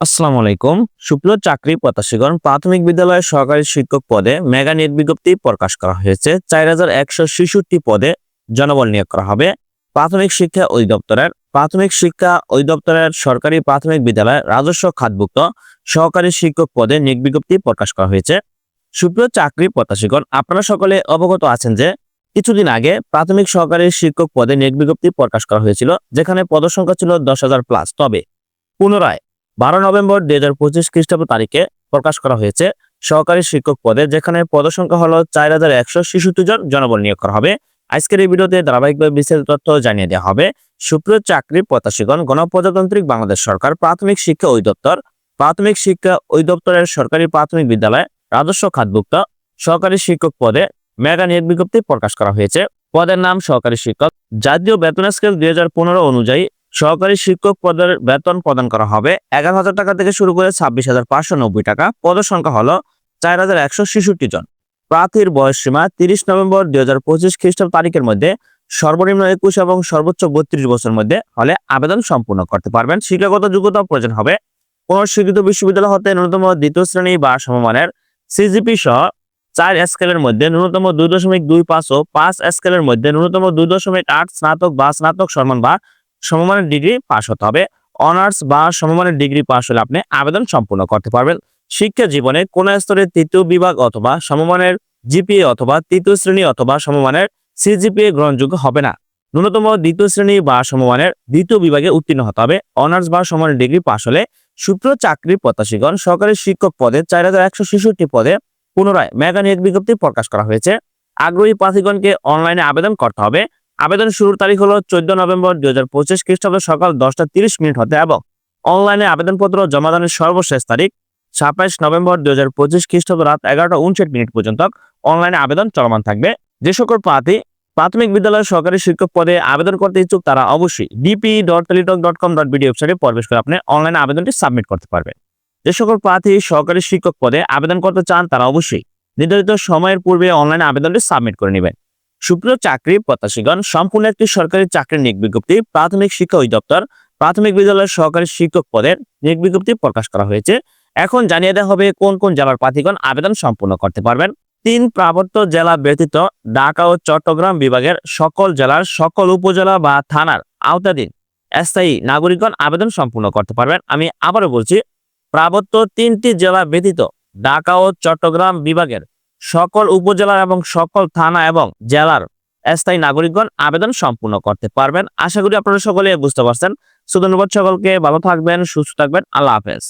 আসসালামু আলাইকুম। শুক্ল চাকরি প্রত্যাশীগণ, প্রাথমিক বিদ্যালয়ের সহকারী শিক্ষক পদে মেগা নিয়োগ বিজ্ঞপ্তি প্রকাশ করা হয়েছে। চার হাজার একশো ছেষট্টি পদে জনবল নিয়োগ করা হবে। প্রাথমিক শিক্ষা অধিদপ্তরের, প্রাথমিক শিক্ষা অধিদপ্তরের সরকারি প্রাথমিক বিদ্যালয় রাজস্ব খাতভুক্ত সহকারী শিক্ষক পদে নিয়োগ বিজ্ঞপ্তি প্রকাশ করা হয়েছে। সুপ্রিয় চাকরি প্রত্যাশীগণ, আপনারা সকলে অবগত আছেন যে কিছুদিন আগে প্রাথমিক সহকারী শিক্ষক পদে নিয়োগ বিজ্ঞপ্তি প্রকাশ করা হয়েছিল, যেখানে পদসংখ্যা ছিল দশ হাজার প্লাস। তবে পুনরায় বারো নভেম্বর দুই হাজার পঁচিশ খ্রিস্টাব্দ তারিখে প্রকাশ করা হয়েছে সহকারী শিক্ষক পদে, যেখানে পদসংখ্যা হলো চার হাজার একশো ছেষট্টি জন জনবল নিয়োগ করা হবে। আজকের এই ভিডিওতে ধারাবাহিকভাবে বিস্তারিত তথ্য জানিয়ে দেওয়া হবে। সুপ্রিয় চাকরি প্রত্যাশীগণ, গণপ্রজাতান্ত্রিক বাংলাদেশ সরকার প্রাথমিক শিক্ষা অধিদপ্তর, প্রাথমিক শিক্ষা অধিদপ্তরের সরকারি প্রাথমিক বিদ্যালয়, রাজস্ব খাতভুক্ত, সহকারী শিক্ষক পদে মেগা নিয়োগ বিজ্ঞপ্তি প্রকাশ করা হয়েছে। পদের নাম সহকারী শিক্ষক। জাতীয় বেতন স্কেল দুই হাজার পনেরো অনুযায়ী সহকারী শিক্ষক পদের বেতন প্রদান করা হবে এগারো হাজার টাকা থেকে শুরু করে ছাব্বিশ হাজার পাঁচশো নব্বই টাকা। পদের সংখ্যা হলো চার হাজার একশো ছেষট্টি জন। প্রার্থীর সীমা তিরিশ নভেম্বর দুই হাজার পঁচিশ খ্রিস্টাব্দ তারিখের মধ্যে, সর্বনিম্ন একুশ এবং সর্বোচ্চ বত্রিশ বছরের মধ্যে হলে আবেদন সম্পূর্ণ করতে পারবেন। শিক্ষাগত যোগ্যতা প্রয়োজন হবে। কোন স্বীকৃত বিশ্ববিদ্যালয় হতে ন্যূনতম দ্বিতীয় শ্রেণি বা সমমানের সিজিপি সহ চার স্কেলের মধ্যে ন্যূনতম দুই দশমিক দুই পাঁচ ও পাঁচ স্কেলের মধ্যে ন্যূনতম দুই দশমিক আট স্নাতক বা স্নাতক সম্মান বা সমমানের ডিগ্রি পাস হতে হবে। অনার্স বা সমমানের ডিগ্রি পাস হলে আপনি আবেদন সম্পূর্ণ করতে পারবেন। শিক্ষা জীবনে কোন স্তরে তৃতীয় বিভাগ অথবা সমমানের জিপিএ অথবা তৃতীয় শ্রেণি অথবা সমমানের সিজিপিএ গ্রহণযোগ্য হবে না। ন্যূনতম দ্বিতীয় শ্রেণি বা সমমানের দ্বিতীয় বিভাগে উত্তীর্ণ হতে হবে। অনার্স বা সমানের ডিগ্রি পাস হলে সূত্র চাকরি প্রত্যাশীগণ সরকারি শিক্ষক পদে চার হাজার একশো ছেষট্টি পদে পুনরায় মেগা নিয়োগ বিজ্ঞপ্তি প্রকাশ করা হয়েছে। আগ্রহী প্রার্থীগণকে অনলাইনে আবেদন করতে হবে। আবেদন শুরুর তারিখ হলো চোদ্দ নভেম্বর দুই হাজার পঁচিশ খ্রিস্টাব্দ সকাল দশটা তিরিশ মিনিট হতে এবং অনলাইনে আবেদনপত্র জমাদানের সর্বশেষ তারিখ সাতাইশ নভেম্বর দুই হাজার পঁচিশ খ্রিস্টাব্দ রাত এগারোটা উনষাট মিনিট পর্যন্ত অনলাইনে আবেদন চলমান থাকবে। যে সকল প্রার্থী প্রাথমিক বিদ্যালয়ের সরকারি শিক্ষক পদে আবেদন করতে ইচ্ছুক তারা অবশ্যই DP dot Teletalk dot com dot BD ওয়েবসাইটে প্রবেশ করে আপনি অনলাইনে আবেদনটি সাবমিট করতে পারবেন। যে সকল প্রার্থী সরকারি শিক্ষক পদে আবেদন করতে চান তারা অবশ্যই নির্ধারিত সময়ের পূর্বে অনলাইনে আবেদনটি সাবমিট করে নেবেন। সুপ্রিয় চাকরি প্রত্যাশীগণ, সম্পূর্ণ একটি সরকারি চাকরির নিয়োগ বিজ্ঞপ্তি প্রাথমিক শিক্ষা অধিদপ্তর প্রাথমিক বিদ্যালয়ের সহকারী শিক্ষক পদের নিয়োগ বিজ্ঞপ্তি প্রকাশ করা হয়েছে। এখন জানিয়ে দেওয়া হবে কোন কোন জেলার প্রার্থীগণ আবেদন সম্পূর্ণ করতে পারবেন। তিন পার্বত্য জেলা ব্যতীত ঢাকা ও চট্টগ্রাম বিভাগের সকল জেলার সকল উপজেলা বা থানার আওতাধীন স্থায়ী নাগরিকগণ আবেদন সম্পূর্ণ করতে পারবেন। আমি আবারও বলছি পার্বত্য তিনটি জেলা ব্যতীত ঢাকা ও চট্টগ্রাম বিভাগের সকল উপজেলা এবং সকল থানা এবং জেলার স্থায়ী নাগরিকগণ আবেদন সম্পূর্ণ করতে পারবেন। আশা করি আপনারা সকলে বুঝতে পারছেন। সুধন্যবাদ সকলকে। ভালো থাকবেন, সুস্থ থাকবেন। আল্লাহ হাফেজ।